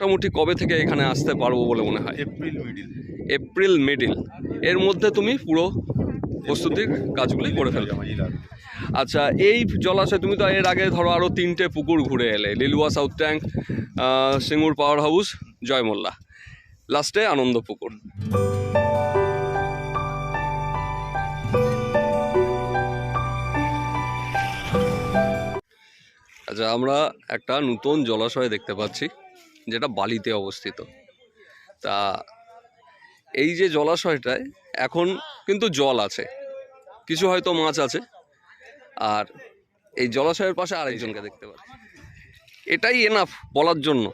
মোটামুটি কবে থেকে এখানে আসতে পারব বলে মনে হয়? April middle. April middle. এর মধ্যে তুমি পুরো প্রস্তুতির কাজগুলি করে ফেলবে। মাঝামাঝি আচ্ছা এই জলাশয় তুমি তো এর আগে ধরো আরও তিনটে পুকুর ঘুরে এলে। Liluah south tank Singur power house Joymolla. লাস্টে আনন্দ পুকুর। আচ্ছা আমরা একটা নতুন জলাশয় দেখতে পাচ্ছি। যেটা বালিতে অবস্থিত। তা এই যে জলাশয়টায় এখন কিন্তু জল আছে। কিছু হয়তো মাছ আছে। আর এই জলাশয়ের পাশে আরেকজনকে দেখতে পাচ্ছি। এটাই এনাফ বলার জন্য।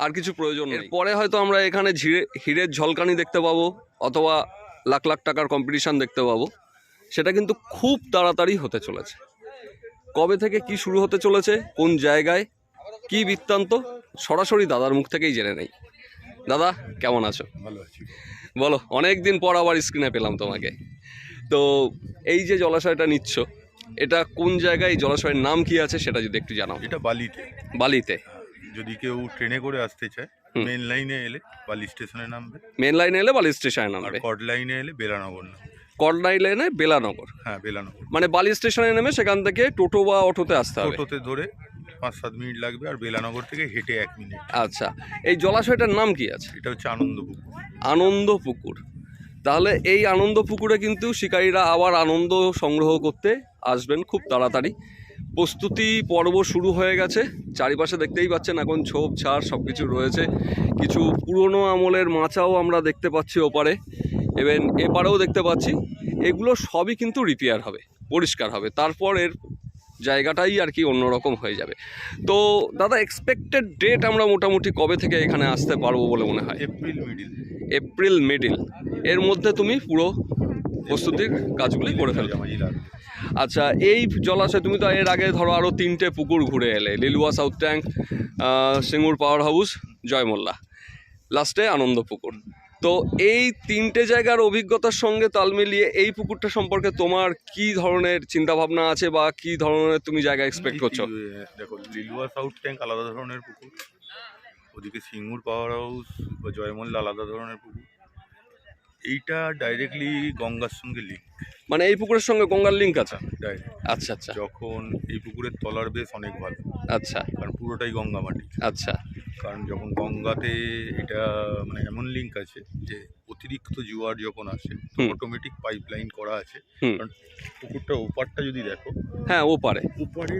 আর কিছু প্রয়োজন নেই। পরে হয়তো আমরা এখানে ঝিরে, হিরের ঝলকানি দেখতে পাবো অথবা লাখ লাখ টাকার কম্পিটিশান দেখতে পাবো। সেটা কিন্তু খুব তাড়াতাড়ি হতে চলেছে। কবে থেকে কি শুরু হতে চলেছে? কোন জায়গায়? কি বৃত্তান্ত? সরাসরি দাদার মুখ থেকেই জেনে নেই। দাদা কেমন আছো? ভালো আছি। বলো অনেক দিন পর আবার স্ক্রিনে পেলাম তোমাকে। তো এই যে জলাশয়টা নিচ্ছ এটা কোন জায়গায় জলাশয়ের নাম কি আছে সেটা যদি একটু জানাও। এটা বালিতে। বালিতে। যদি কেউ ট্রেনে করে আসতে চায় মেন লাইনে এলে বালি স্টেশনে নামবে। মেন লাইনে এলে বালি স্টেশনে নামবে। কড লাইনে এলে বেলানগর কর্নাই লাইনে বেলানগর। হ্যাঁ বেলানগর। মানে বালি স্টেশনে নেমে সেখান থেকে টোটো বা অটোতে আসতে হবে। টোটোতে ধরে পাঁচ সাত মিনিট লাগবে আর বেলানগর থেকে হেঁটে এক মিনিট। আচ্ছা এই জলাশয়টার নাম কি আছে? এটা হচ্ছে আনন্দপুর আনন্দ পুকুর তাহলে এই আনন্দ পুকুরে কিন্তু শিকারীরা আবার আনন্দ সংগ্রহ করতে আসবেন খুব তাড়াতাড়ি। প্রস্তুতি পর্ব শুরু হয়ে গেছে। চারিপাশে দেখতেই পাচ্ছেন এখন ছোপ ছাড় সব কিছু রয়েছে। কিছু পুরনো আমলের মাচাও আমরা দেখতে পাচ্ছি ওপারে। এবং এপারেও দেখতে পাচ্ছি। এগুলো সবই কিন্তু রিপেয়ার হবে পরিষ্কার হবে। তারপর এর জায়গাটাই আর কি অন্যরকম হয়ে যাবে। তো দাদা এক্সপেক্টেড ডেট আমরা মোটামুটি কবে থেকে এখানে আসতে পারব বলে মনে হয়? April middle. April middle. এর মধ্যে তুমি পুরো প্রস্তুতির কাজগুলি করে ফেলবে আচ্ছা এই জলাশয় তুমি তো এর আগে ধরো আরও তিনটে পুকুর ঘুরে এলে Liluah south tank Singur power house Joymolla. লাস্টে আনন্দ পুকুর। তো এই তিনটে জায়গার অভিজ্ঞতার সঙ্গে তাল মিলিয়ে এই পুকুরটা সম্পর্কে তোমার কি ধরনের চিন্তাভাবনা আছে বা কি ধরনের তুমি জায়গা এক্সপেক্ট করছ? দেখো লিলুয়া সাউথ ট্যাঙ্ক আলাদা ধরনের পুকুর। ওদিকে সিঙ্গুর পাওয়ার হাউস বা জয়মল্লা আলাদা ধরনের পুকুর। এইটা ডাইরেক্টলি গঙ্গার সঙ্গে লিঙ্ক মানে এই পুকুরের সঙ্গে গঙ্গার লিঙ্ক আছে? ডাইরেক্ট আচ্ছা আচ্ছা। যখন এই পুকুরের তলার বেশ অনেক ভালো। আচ্ছা। কারণ পুরোটাই গঙ্গা মাটি। আচ্ছা। কারণ যখন গঙ্গাতে এটা মানে এমন লিঙ্ক আছে যে অতিরিক্ত জোয়ার যখন আসে অটোমেটিক পাইপ লাইন করা আছে। কারণ পুকুরটা ওপারটা যদি দেখো হ্যাঁ ওপারে। ওপারে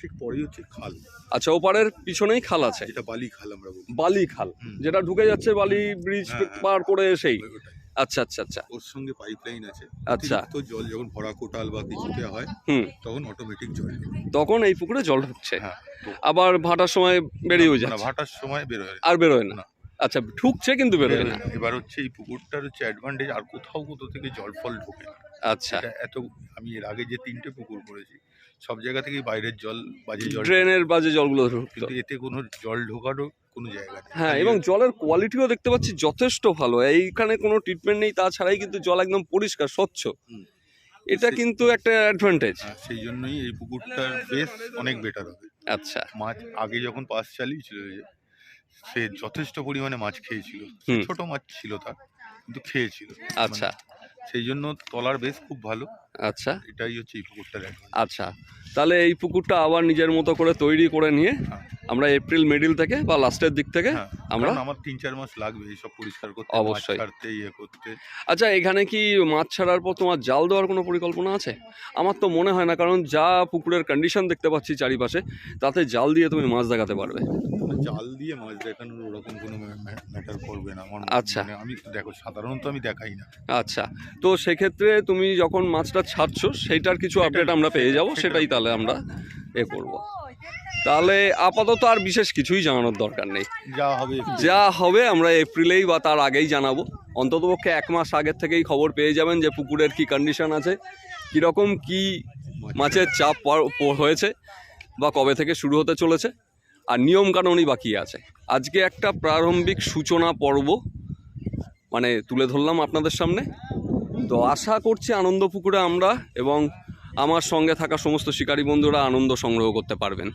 ঠিক পরেই হচ্ছে খাল। আচ্ছা ওপারের পিছনেই খাল আছে? এটা বালি খাল আমরা বলি। বালি খাল যেটা ঢুকে যাচ্ছে বালি ব্রিজ হ্যাঁ, হ্যাঁ। পার করে ওটাই। আচ্ছা আচ্ছা আচ্ছা। ওর সঙ্গে পাইপ লাইন আছে। আচ্ছা। তো জল যখন ভরা কোটাল বা কিছুতে হয় হুম। তখন অটোমেটিক জল। তখন এই পুকুরে জল ঢুকছে। হ্যাঁ আবার ভাটার সময় বেরিয়েও না, যাচ্ছে। ভাটার সময় বেরোয় আর বেরোয় না। না। আচ্ছা ঢুকছে কিন্তু বেরোয় না। এবার হচ্ছে এই পুকুরটার হচ্ছে অ্যাডভান্টেজ আর কোথাও কোথাও থেকে জল ফল ঢোকে না। আচ্ছা। এত আমি এর আগে যে তিনটে পুকুর করেছি সব জায়গা থেকেই বাইরের জল বাজে জল ড্রেনের বাজে জলগুলো কিন্তু এতে কোনো জল ঢোকারও কোনো জায়গা হ্যাঁ এবং জলের কোয়ালিটিও দেখতে পাচ্ছি যথেষ্ট ভালো। এইখানে কোনো ট্রিটমেন্ট নেই তাছাড়াই কিন্তু জল একদম পরিষ্কার স্বচ্ছ। এটা কিন্তু একটা অ্যাডভান্টেজ সেই জন্যই এই পুকুরটার বেশ অনেক বেটার হবে। আচ্ছা। মাছ আগে যখন পাস চালিয়েছিল সে যথেষ্ট পরিমাণে মাছ খেয়েছিল। ছোট মাছ ছিল তার কিন্তু খেয়েছিল। আচ্ছা। মানে সেই জন্য তলার বেশ খুব ভালো। আচ্ছা। এটাই হচ্ছে এই পুকুরটার। আচ্ছা। তাহলে এই পুকুরটা আবার নিজের মতো করে তৈরি করে নিয়ে হ্যাঁ। আমরা এপ্রিল মিডিল থেকে বা লাস্টের দিক থেকে হ্যাঁ আমরা আমার তিন চার মাস লাগবে এইসব পরিষ্কার করতে অবশ্যই। ছাড়তে ইয়ে করতে। আচ্ছা এখানে কি মাছ ছাড়ার পর তোমার জাল দেওয়ার কোনো পরিকল্পনা আছে? আমার তো মনে হয় না কারণ যা পুকুরের কন্ডিশন দেখতে পাচ্ছি চারিপাশে তাতে জাল দিয়ে তুমি মাছ দেখাতে পারবে। জাল দিয়ে মাছ দেখানোর ওরকম কোনো ম্যাটার করবে না আমার আচ্ছা। আমি দেখো সাধারণত আমি দেখাই না। আচ্ছা তো সেক্ষেত্রে তুমি যখন মাছটা ছাড়ছো সেইটার কিছু আপডেট আমরা পেয়ে যাব সেটাই তাহলে আমরা এ করব। তাহলে আপাতত আর বিশেষ কিছুই জানানোর দরকার নেই। যা হবে যা হবে আমরা এপ্রিলেই বা তার আগেই জানাব। অন্ততপক্ষে এক মাস আগের থেকেই খবর পেয়ে যাবেন যে পুকুরের কি কন্ডিশন আছে কীরকম কি মাছের চাপ হয়েছে বা কবে থেকে শুরু হতে চলেছে আর নিয়মকানুনই বাকি আছে। আজকে একটা প্রারম্ভিক সূচনা পর্ব মানে তুলে ধরলাম আপনাদের সামনে। তো আশা করছি আনন্দ পুকুরে আমরা এবং আমার সঙ্গে থাকা সমস্ত শিকারী বন্ধুরা আনন্দ সংগ্রহ করতে পারবেন।